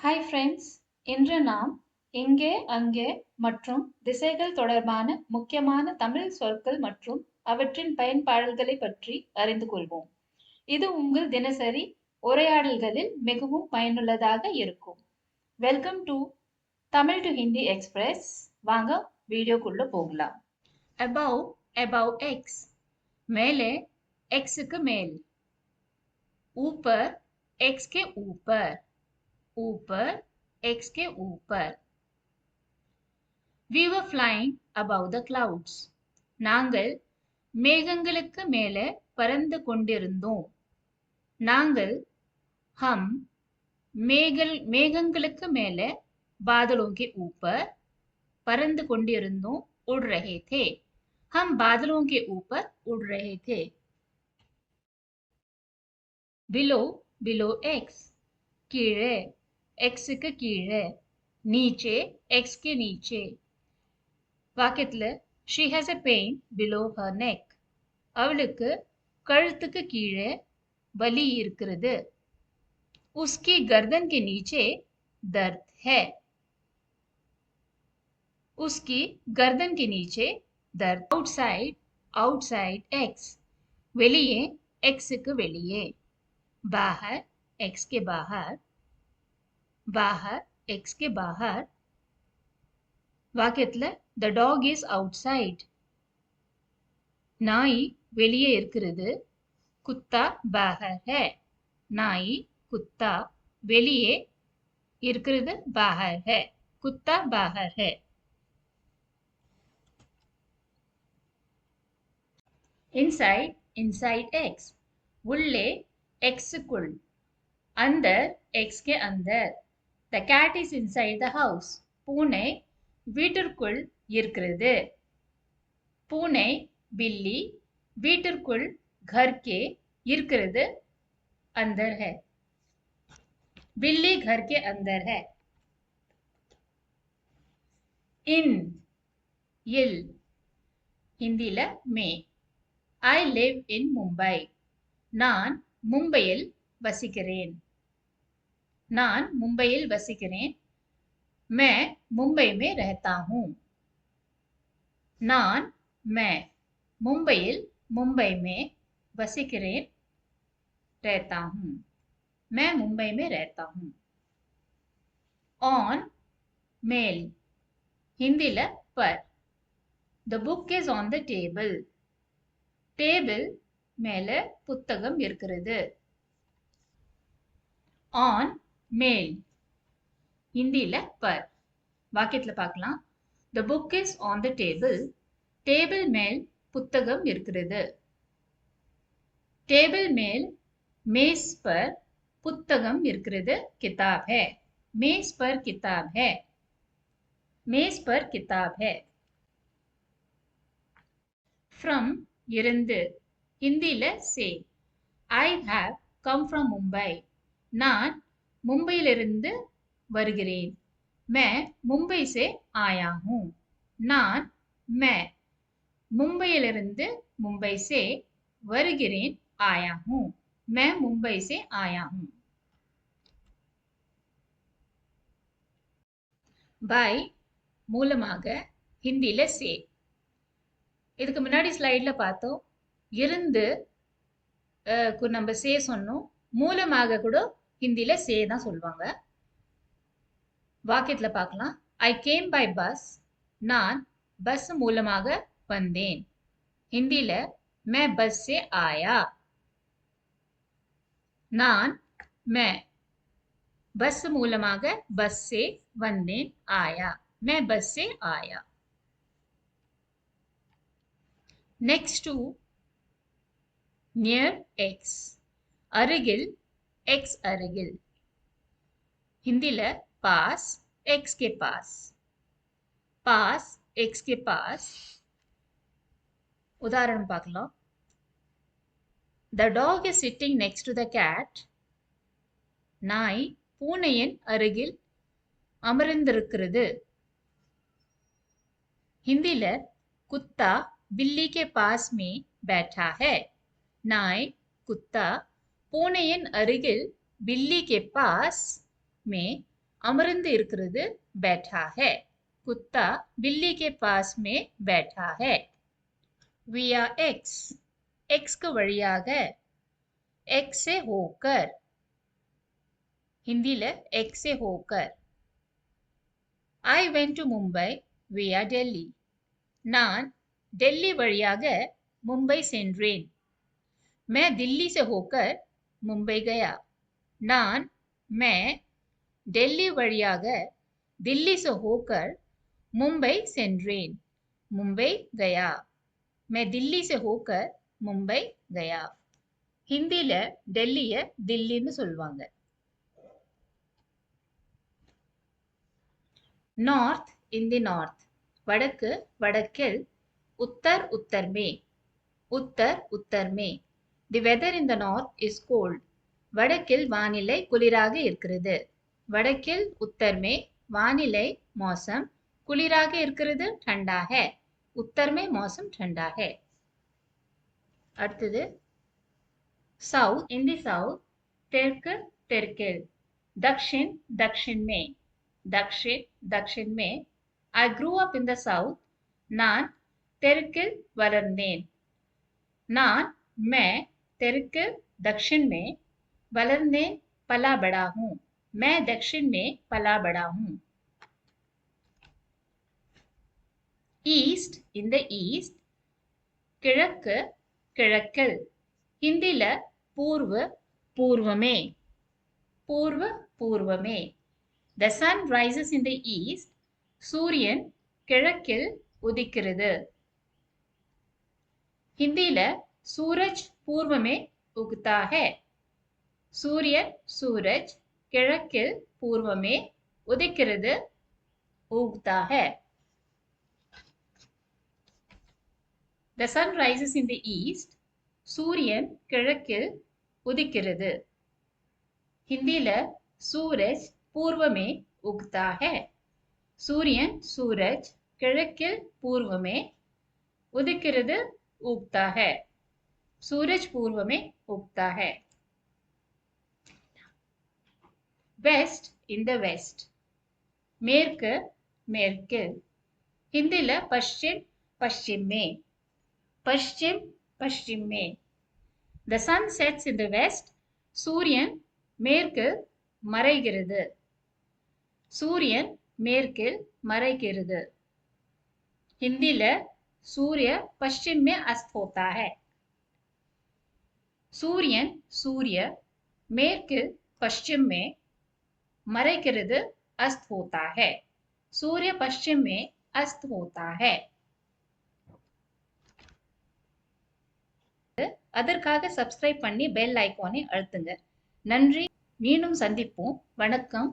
Hi friends இன்று நாம் இங்கே அங்கே மற்றும் திசைகள் தொடர்பான முக்கியமான தமிழ் சொற்கள் மற்றும் அவற்றின் பயன்பாடுகளை பற்றி அறிந்து கொள்வோம் இது உங்கள் தினசரி உரையாடல்களில் மிகவும் பயனுள்ளதாக இருக்கும் welcome to Tamil to Hindi express வாங்க வீடியோக்குள்ள போகலாம் above above x மேலே x க்கு மேல் ऊपर x के ऊपर ऊपर x के ऊपर we were flying above the clouds நாங்கள் மேகங்களுக்கு மேலே பறந்து கொண்டிருந்தோம் நாங்கள் हम மேகல் மேகங்களுக்கு மேலே बादलों के ऊपर பறந்து கொண்டிருந்தோம் उड़ रहे थे हम बादलों के ऊपर उड़ रहे थे below below x கீழே எக்ஸுக்கு கீழே நீச்சே எக்ஸ்க்கு நீச்சே வாக்கியத்தில் she has a pain below her neck அவளுக்கு கழுத்துக்கு கீழே வலி இருக்கிறது उसकी गर्दन के नीचे दर्द है उसकी गर्दन के नीचे दर्द आउटसाइड आउटसाइड एक्स வெளியே எக்ஸுக்கு வெளியே बाहर एक्स के बाहर बाहर एक्स के बाहर வாக்கியத்துல the dog is outside நாய் வெளியே இருக்கிறது குத்தா பாகர் ஹே நாய் குத்தா வெளியே இருக்கிறது பாகர் ஹே குத்தா பாகர் ஹே இன்சைட் இன்சைட் எக்ஸ் உள்ளே எக்ஸுக்குள் अंदर एक्स के अंदर the cat is inside the house பூனை வீட்டிற்குள் இருக்கிறது பூனை பில்லி வீட்டிற்குள் घर के இருக்கிறது अंदर है बिल्ली घर के अंदर है इन इल ஹிந்தில மே ஐ லிவ் இன் மும்பை நான் மும்பையில் வசிக்கிறேன் நான் மும்பையில் வசிக்கிறேன். மே मुंबई में रहता நான் மே மும்பையில் मुंबई में வசிக்கிறேன். रहता हूँ मैं मुंबई में रहता हूँ மேல் ஹிந்தியில் per the book is on the table table மேலே புத்தகம் இருக்கிறது. ஆன் மேல். ஹிந்தியில பர் வாக்கியத்துல பார்க்கலாம். The book is on the table table மேல் புத்தகம் இருக்கிறது. டேபிள் மேல் மேஸ் பர் புத்தகம் இருக்கிறது. கிதாப் ஹே. மேஸ் பர் கிதாப் ஹே. மேஸ் பர் கிதாப் ஹே. ஃப்ரம் இருந்து ஹிந்தியில சே. I have come from Mumbai நான் மும்பையிலிருந்து வருகிறேன். மே மும்பை சே ஆயா ஹூ நான் மே மும்பையிலிருந்து மும்பை சே வருகிறேன் ஆயா ஹூ மே மும்பை சே ஆயா ஹூ பாய் மூலமாக ஹிந்தியில் சே. இதுக்கு முன்னாடி ஸ்லைடில் பார்த்தோம். இருந்து நம்ம சே சொன்னோம். மூலமாக கூட ஹிந்தியில சே தான் சொல்லுவாங்க வாக்கியத்தில் பார்க்கலாம் ஐ கேம் பை பஸ் நான் பஸ் மூலமாக வந்தேன் ஹிந்தியில மே பஸ் சே ஆயா நான் மே பஸ் மூலமாக பஸ் சே வந்தேன் ஆயா மே பஸ் சே ஆயா next to near x அருகில் x अरगिल हिंदीல पास x के पास पास x के पास உதாரணம் பார்க்கலாம் The dog is sitting next to the cat. நாய் பூனையின் அருகில் அமர்ந்திருக்கிறது हिंदीல कुत्ता बिल्ली के पास में बैठा है नाय कुत्ता பூனையின் அருகில் बिल्ली के पास में அமர்ந்து இருக்கிறது बैठा है कुत्ता बिल्ली के पास में बैठा है via x x க்கு வழியாக x से होकर हिंदी ले x से होकर I went to Mumbai via Delhi நான் டெல்லி வழியாக மும்பை சென்றேன் मैं दिल्ली से होकर मुंबई गया நான் मैं டெல்லி வழியாக दिल्ली से होकर मुंबई சென்றேன் मुंबई गया मैं दिल्ली से होकर मुंबई गया ஹிந்தில டெல்லிய தில்லின்னு சொல்லுவாங்க நார்த் இன் தி நார்த் வடக்கு வடக்கில் உத்தர் உத்தர் மே உத்தர் உத்தர் மே The weather in the north is cold வடக்கில் வானிலை குளிராக இருக்கிறது. வடக்கில் உத்தர்மே வானிலை மோசம். குளிராக இருக்கிறது ઠંડા உத்தர்மே மோசம் ઠંડા ஹே அடுத்தது சவுத் இன் தி சவுத் தெற்கு தெற்கில். தக்ஷின் தக்ஷின் மே. தக்ஷின் தக்ஷின் மே. I grew up in the south நான் தெற்கில் வளர்ந்தேன். நான் மே தெற்கு दक्षिण में வளர்ந்தேன் पला बड़ा हूँ मैं दक्षिण में पला बड़ा हूँ ஈஸ்ட் இந்த ஈஸ்ட் கிழக்கு கிழக்கில் ஹிந்தில பூர்வ பூர்வமே பூர்வ பூர்வமே the sun rises in the east சூரியன் கிழக்கில் உதிக்கிறது ஹிந்தில சூரஜ் பூர்வமே உக்தா है சூரியன் சூரஜ் கிழக்கில் பூர்வமே உதிக்கிறது உக்தா है The sun rises in the east. சூரியன் கிழக்கில் உதிக்கிறது ஹிந்தில சூரஜ் பூர்வமே உக்தா है சூரியன் சூரஜ் கிழக்கில் பூர்வமே உதிக்கிறது உக்தா है सूरज पूर्व में उगता है। वेस्ट इन द वेस्ट मेर्क மேற்கு. हिंदीல पश्चिम पश्चिम में पश्चिम पश्चिम में the sun sets in the west சூரியன் மேற்கு மறைகிறது. சூரியன் மேற்கில் மறைகிறது. हिंदी ल सूर्य पश्चिम में अस्त होता है। சூரியன் சூரிய மேற்கில் पश्चिम में மறைக்கிறது अस्त होता है सूर्य पश्चिम में अस्त होता है அதற்காக சப்ஸ்கிரைப் பண்ணி பெல் ஐகானை அழுத்துங்க நன்றி மீண்டும் சந்திப்போம் வணக்கம்